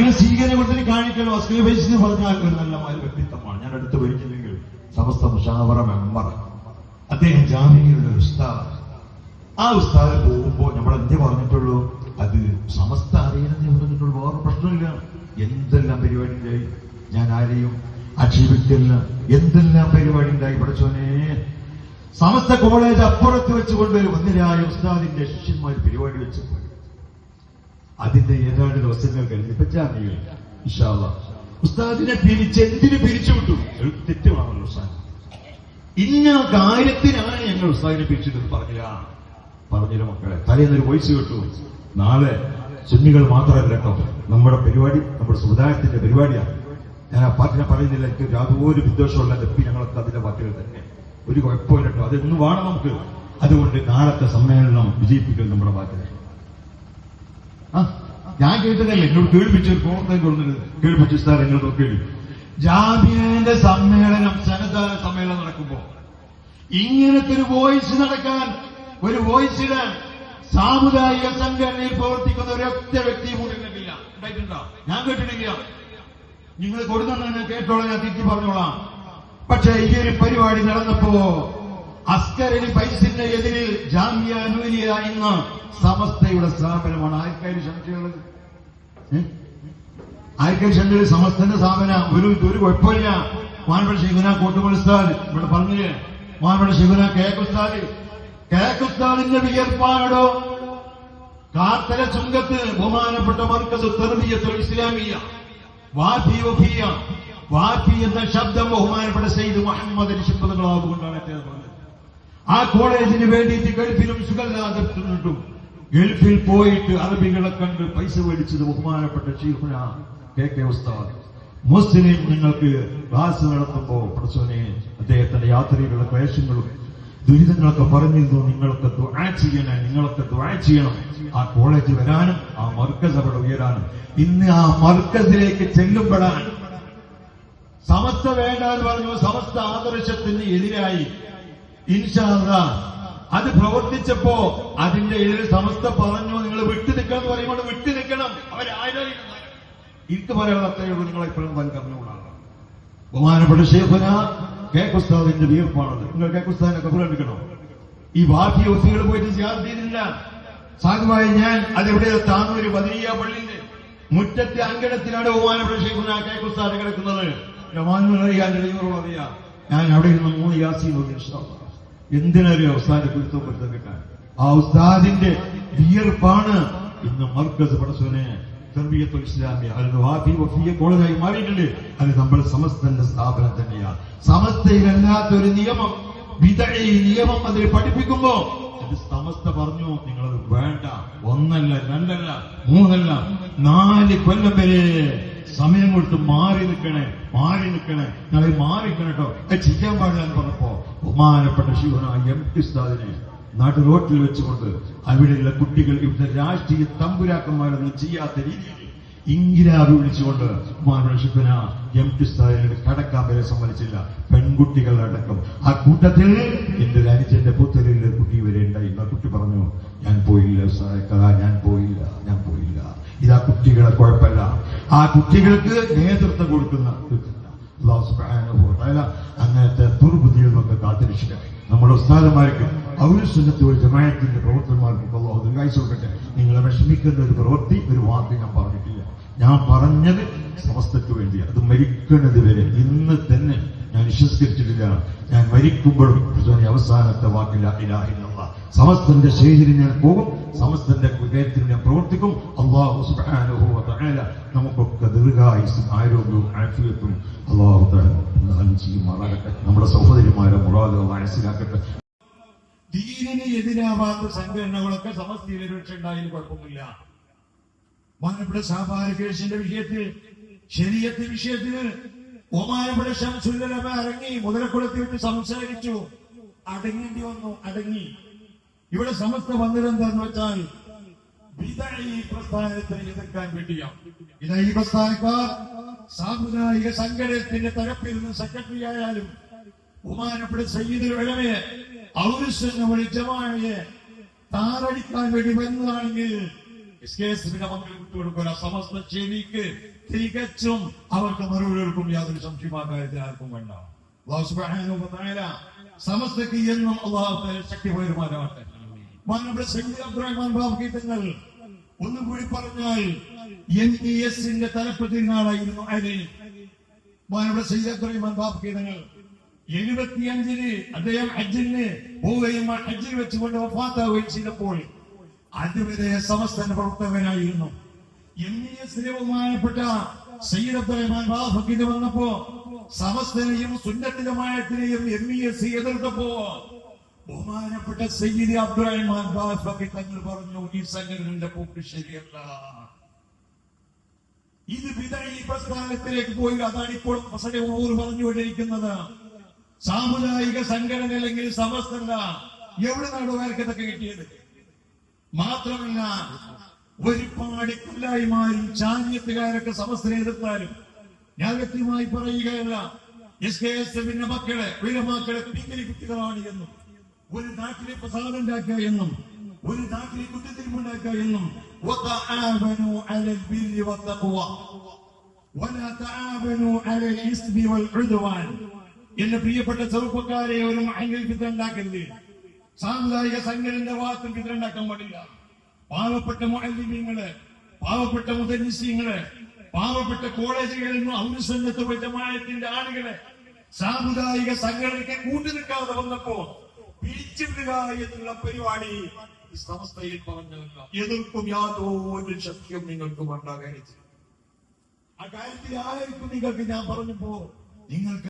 അങ്ങനെ സ്വീകരണം കൊടുത്തിന് കാണിക്കലോ എന്ന് പറഞ്ഞാൽ ഒരു നല്ല വ്യക്തിത്വമാണ്. ഞാൻ അടുത്ത് വരിച്ചില്ലെങ്കിൽ സമസ്ത മുഷാവറ മെമ്പർ. അദ്ദേഹം ജാമ്യയുടെ ഉസ്താദ്. ആ ഉസ്താദ് പോകുമ്പോ നമ്മൾ എന്തേ പറഞ്ഞിട്ടുള്ളൂ? അത് സമസ്ത അറിയണമെന്നേ പറഞ്ഞിട്ടുള്ളൂ. വേറെ പ്രശ്നമില്ല. എന്തെല്ലാം പരിപാടി ഉണ്ടായി? ഞാൻ ആരെയും ആക്ഷേപിക്കില്ല എന്തെല്ലാം പരിപാടി ഉണ്ടായി പഠിച്ചോനെ സമസ്ത കോളേജ് അപ്പുറത്ത് വെച്ചുകൊണ്ട് ഒരു ഒന്നിലായ ഉസ്താദിന്റെ ശിഷ്യന്മാർ പരിപാടി വെച്ചപ്പോൾ അതിന്റെ ഏതാണ്ട് ദിവസങ്ങൾ കഴിഞ്ഞ് ഇപ്പൊ ജാമ്യയിൽ ഇഷാള്ള ഉസ്താദിനെ പിരിച്ച് എന്തിനു പിരിച്ചു വിട്ടു? ഒരു തെറ്റുമാണല്ലോ ഉസ്താദ്. ഇന്ന കാര്യത്തിനാണ് ഞങ്ങൾ ഉസ്താദിനെ പിരിച്ചിട്ടെന്ന് പറഞ്ഞില്ല. പറഞ്ഞില്ല മക്കളെ. തലേന്നൊരു വോയിസ് കേട്ടു. നാളെ സുന്നികൾ മാത്രമല്ല കേട്ടോ. നമ്മുടെ പരിപാടി നമ്മുടെ സമുദായത്തിന്റെ പരിപാടിയാണ്. ഞാൻ ആ പാട്ടിനെ പറയുന്നില്ല. എനിക്ക് യാതൊരു വിദ്വേഷമുള്ള എപ്പി ഞങ്ങളൊക്കെ അതിന്റെ പാട്ടുകൾ തന്നെ. ഒരു കുഴപ്പമില്ല കേട്ടോ. അതൊന്നും വേണം നമുക്ക്. അതുകൊണ്ട് നാളത്തെ സമ്മേളനം വിജയിപ്പിക്കൽ നമ്മുടെ ആ, ഞാൻ കേട്ടതല്ലേ? എന്നോട് കേൾപ്പിച്ച് ഒരു കൊടുത്തിട്ട് കേൾപ്പിച്ചു സാർ എന്നോട് കേൾപ്പിച്ചു ജാമ്യന്റെ സമ്മേളനം സന്നദ്ധ സമ്മേളനം നടക്കുമ്പോ ഇങ്ങനത്തെ ഒരു വോയിസ് നടക്കാൻ ഒരു വോയിസ് ഇടാൻ സാമുദായിക സംഘടനയിൽ പ്രവർത്തിക്കുന്ന ഒരൊറ്റ വ്യക്തി മുന്നിട്ടില്ല ഉണ്ടായിട്ടുണ്ടോ? ഞാൻ കേട്ടിട്ടില്ല. നിങ്ങൾ കൊടുക്കുന്ന കേട്ടോളാം ഞാൻ തിരിച്ചു പറഞ്ഞോളാം. പക്ഷേ ഈ ഒരു പരിപാടി നടന്നപ്പോ അസ്കരലി പൈസിന്റെ എതിരിൽ ജാമ്യ എന്ന സമസ്തയുടെ സ്ഥാപനമാണ്. ആർക്കാരും സംശയമുള്ളത് ഏ? ആർക്കാരും സംശയം സമസ്തന്റെ സ്ഥാപന. ഒരു ഒരു കുഴപ്പമില്ല. മാനപ്പട ശിഖുന കോട്ടുമൽസ്ഥാൻ ഇവിടെ പറഞ്ഞില്ലേ? മാനപ്പട ശിഖുന കെ കുസ്താലിന്റെ വിയർപ്പാടോ കാത്തല ചുങ്കത്ത് ബഹുമാനപ്പെട്ട മർക്കസ് തെർബിയത്തുൽ ഇസ്ലാമിയ. വാഫി വഫിയ വാഫി എന്ന ശബ്ദം ബഹുമാനപ്പെട്ട സെയ്ദ് മുഹമ്മദ് ശബ്ദങ്ങളാവ് കൊണ്ടാണ് അദ്ദേഹം ആ കോളേജിന് വേണ്ടിയിട്ട് ഗൾഫിലും സുഖല്ലാതിട്ടും ഗൾഫിൽ പോയിട്ട് അറബികളെ കണ്ട് പൈസ മേടിച്ചത് ബഹുമാനപ്പെട്ട ചീഫന കെ കെ ഉസ്താദ്. മുസ്ലിം നിങ്ങൾക്ക് ക്ലാസ് നടത്തുമ്പോ പ്രസവനെ അദ്ദേഹത്തിന്റെ യാത്രയിലുള്ള ക്ലേശങ്ങളും ദുരിതങ്ങളൊക്കെ പറഞ്ഞിരുന്നു. നിങ്ങൾക്ക് ദുആ ചെയ്യണം നിങ്ങളൊക്കെ ദുആ ചെയ്യണം. ആ കോളേജ് വരാനും ആ മർക്കസ് അവിടെ ഉയരാനും. ഇന്ന് ആ മർക്കസിലേക്ക് ചെല്ലുമ്പോഴാണ് സമസ്ത വേണ്ട എന്ന് പറഞ്ഞു. സമസ്ത ആദർശത്തിന് എതിരായി ഇൻഷാല്ല അത് പ്രവർത്തിച്ചപ്പോ അതിന്റെ എതിരെ സമസ്ത പറഞ്ഞു നിങ്ങൾ വിട്ടു നിൽക്കണം എന്ന് പറയുമ്പോൾ വിട്ടു നിൽക്കണം. അവരാരും എനിക്ക് പറയാനുള്ള അത്രയേ ഉള്ളൂ. നിങ്ങളെ ഇപ്പോഴും വലിക്കറിഞ്ഞുകൂടാണ് ബഹുമാനപ്പെട്ട ഷേഫന കെ. കുസ്താദിന്റെ വീർപ്പാണത്. നിങ്ങൾ കെ. കുസ്താദിനെ കബുറെടുക്കണോ ഈ ബാക്കി ഒത്തുകൾ പോയിട്ട് ചെയ്യാൻ ചെയ്തില്ല. ഞാൻ അതെവിടെ താന്നൂര് ബദരിയ പള്ളിന്റെ മുറ്റത്തെ അങ്കണത്തിലാണ് ബഹുമാനപ്പെട്ട ഷേഫന കെ. കുസ്താദ് കിടക്കുന്നത്. അറിയാം. ഞാൻ അവിടെ നിന്ന് മൂന്ന് യാസീൻ ഓതി ഇൻഷാല്ലാ. എന്തിനറിയോ അവസാന കുരുത്തപ്പെടുത്തം കിട്ടാൻ ആ ഉസ്താദിന്റെ വിയർപ്പാണ് ഇന്ന് മർക്കസ് പടസുവിനെ തർബിയത്തുൽ ഇസ്ലാമി അത് വാഫി വഫിയ കോളേജായി മാറിയിട്ടുണ്ട്. അത് നമ്മുടെ സമസ്തന്റെ സ്ഥാപനം തന്നെയാണ് സമസ്തയിലല്ലാത്ത ഒരു നിയമം വിതഴി നിയമം അതിൽ പഠിപ്പിക്കുമ്പോ അത് സമസ്ത പറഞ്ഞു നിങ്ങളത് വേണ്ട. ഒന്നല്ല രണ്ടല്ല മൂന്നല്ല നാല് കൊല്ലം വരെ സമയം കൊടുത്ത് മാറി നിൽക്കണേ മാറി നിൽക്കണേ ഞങ്ങൾ മാറി നിൽക്കണം കേട്ടോ അത് ചെയ്യാൻ പാടില്ല എന്ന് പറഞ്ഞപ്പോ ബഹുമാനപ്പെട്ട ശിവനായ എം ടി ഉസ്താദിനെ നാട്ടു റോട്ടിൽ വെച്ചുകൊണ്ട് അവിടെയുള്ള കുട്ടികൾ ഇവിടുത്തെ രാഷ്ട്രീയ തമ്പുരാക്കന്മാരൊന്നും ചെയ്യാത്ത രീതിയിൽ ഇങ്കിരാവി വിളിച്ചുകൊണ്ട് ബഹുമാനപ്പെട്ട എം ടി സ്ഥാദിനെ കടക്കാൻ വരെ സമ്മതിച്ചില്ല. പെൺകുട്ടികളടക്കം. ആ കൂട്ടത്തിൽ എന്റെ ഒരു അനുജന്റെ പുത്തലിൽ ഒരു കുട്ടി വരെ ഉണ്ടായി ആ കുട്ടി പറഞ്ഞു ഞാൻ പോയില്ല ഉസ്താദെ കഥാ ഞാൻ പോയില്ല ഞാൻ പോയില്ല ഇതാ കുട്ടികളെ കുഴപ്പമില്ല ആ കുട്ടികൾക്ക് നേതൃത്വം കൊടുക്കുന്ന അങ്ങനത്തെ ദുർബുദ്ധിയിൽ നിന്നൊക്കെ കാത്തിരക്ഷിക്കട്ടെ. നമ്മുടെ ഉസ്താദന്മാർക്ക് അവർ സുന്നത്ത് ഒരു ജമായത്തിന്റെ പ്രവർത്തനമാർക്ക് അള്ളാഹു ദീർഘായുസ് കൊടുക്കട്ടെ. നിങ്ങളെ വിഷമിക്കുന്ന ഒരു പ്രവൃത്തി ഒരു വാക്ക് ഞാൻ പറഞ്ഞിട്ടില്ല. ഞാൻ പറഞ്ഞത് സമസ്തയ്ക്ക് വേണ്ടിയാണ്. അത് മരിക്കുന്നത് വരെ ഇന്ന് തന്നെ ഞാൻ വിശ്വസിച്ചിട്ടില്ല. ഞാൻ മരിക്കുമ്പോഴും അവസാനത്തെ വാക്കില്ല ഇലാഹില്ല സമസ്തന്റെ ശേഖരി ഞാൻ പോകും സമസ്തന്റെ ഹൃദയത്തിൽ ഞാൻ പ്രവർത്തിക്കും. അള്ളാഹു സുബ്ഹാനഹു വ തആല നമുക്കൊക്കെ ദീർഘായുസും ആരോഗ്യവും ആഫിയത്തും അള്ളാഹു ദാനം ചെയ്യുമാറാകട്ടെ. നമ്മുടെ സഹോദരിമാരെ മുറാദ് മനസ്സിലാക്കട്ടെ. ദീനിന് എതിരാവാത്ത സംഘടനകളൊക്കെ സമസ്തയിൽ രക്ഷ ഉണ്ടായാലും കുഴപ്പമില്ല മാനപ്പെട്ട സാഭാര കേസിന്റെ വിഷയത്തിൽ ശരീരത്തെ വിഷയത്തിൽ ഒമാനപ്പെട്ട ശംസുല്ലമ ഇറങ്ങി മുതലക്കുളത്തിൽ വെച്ച് സംസാരിച്ചു. അടങ്ങേണ്ടി വന്നു അടങ്ങി. ഇവിടെ സമസ്ത വന്നിരുന്നെന്ന് വെച്ചാൽ ഈ പ്രസ്ഥാനത്തെ എതിർക്കാൻ വേണ്ടിയാണ് വിദഈ പ്രസ്ഥാനക്കാർ സാമുദായിക സംഘടനത്തിന്റെ തരപ്പിൽ നിന്ന് സെക്രട്ടറി ആയാലും ബഹുമാനപ്പെട്ട സയ്യിദ് ഉലമയെ ഔരുസെന്ന ജമാഅയെ താറടിക്കാൻ വേണ്ടി വന്നതാണെങ്കിൽ എസ് കെ എസ് മക്കൾ വിട്ടുകൊടുക്കില്ല സമസ്ത ചെവിക്ക് തികച്ചും അവർക്ക് മറുപടി കൊടുക്കും യാതൊരു ആർക്കും വേണ്ട. സമസ്തക്ക് എന്നും അള്ളാഹു ശക്തി പകരുമാറാവട്ടെ നമ്മുടെ സയ്യിദ് അബ്ദുറഹ്മാൻ ബാബു ഒന്നും കൂടി പറഞ്ഞാൽ എൻ ഡി എസിന്റെ തലപ്പത്തിരുന്നാളായിരുന്നു അരി. മാനവിടെ സയ്യിദ് അബ്ദുറഹ്മാൻ ബാബു തങ്ങൾ എഴുപത്തിയഞ്ചിന് അദ്ദേഹം ഹജ്ജിന് പോവുകയും അജിൽ വെച്ചുകൊണ്ട് വഫാത്താവുകയും ചെയ്തപ്പോൾ അതുവരെ സമസ്തന പ്രവർത്തകനായിരുന്നു. എം ഇ എസിലെ ബഹുമാനപ്പെട്ട സയ്യിദ് അബ്ദുറഹ്മാൻ കീത വന്നപ്പോ സമസ്തനെയും സുന്നത്തിലുമായത്തിനെയും എം ഇ എസ് എതിർത്തപ്പോ ബഹുമാനപ്പെട്ട സയ്യിദ് അബ്ദുറഹ്മാൻ ബാഫക്കി തങ്ങൾ പറഞ്ഞു ഈ സംഘടനയുടെ പോക്ക് ശരിയല്ല. ഇത് വിതഴി പ്രസ്ഥാനത്തിലേക്ക് പോയി അതാണ് ഇപ്പോൾ ഊർ പറഞ്ഞുകൊണ്ടിരിക്കുന്നത്. സാമുദായിക സംഘടന അല്ലെങ്കിൽ സമസ്തല്ല എവിടെ നാടുകാർക്ക് ഇതൊക്കെ കിട്ടിയത്? മാത്രമല്ല ഒരുപാട് കൊല്ലായിമാരും ചാഞ്ഞത്തുകാരൊക്കെ സമസ്തനെ എതിർത്താലും ഞാൻ വ്യക്തിയുമായി പറയുകയല്ല എസ് കെ എസ് എഫിന്റെ മക്കളെ വീരമാക്കളെ പിന്നിൽ കുട്ടികളാണ് എന്നും. ഒരു നാട്ടിലെ പ്രസാദം ഉണ്ടാക്കുക എന്നും ഒരു നാട്ടിലെ കുറ്റത്തിരിപ്പുണ്ടാക്കുക എന്നും وتعاونوا على البر والتقوى ولا تعاونوا على الاثم والعدوان എന്റെ പ്രിയപ്പെട്ട ചെറുപ്പക്കാരെ ഒരു മഹങ്കിൽ ഫിത്ര ഉണ്ടാക്കരുത് സാമുദായിക സംഘടനയുടെ ഭാഗത്തും ഫിത്ര ഉണ്ടാക്കാൻ പാടില്ല പാവപ്പെട്ട മുഅല്ലിമീങ്ങള് പാവപ്പെട്ട മുദരിസീങ്ങള് പാവപ്പെട്ട കോളേജുകളിൽ നിന്നും ഔരസന്നത്ത് ജമാഅത്തിന്റെ ആളുകളെ സാമുദായിക സംഘടനയ്ക്ക് കൂട്ടുനിൽക്കാതെ വന്നപ്പോ പിരിച്ചുവിടുക എന്നുള്ള പരിപാടി. ഈ സംസ്ഥയിൽ പറഞ്ഞല്ല എതിർക്കും യാതൊരു ശക്തിയും നിങ്ങൾക്ക് വേണ്ട കാര്യത്തിൽ ആ കാര്യത്തിൽ ആയിരിക്കും നിങ്ങൾക്ക്? ഞാൻ പറഞ്ഞപ്പോ നിങ്ങൾക്ക്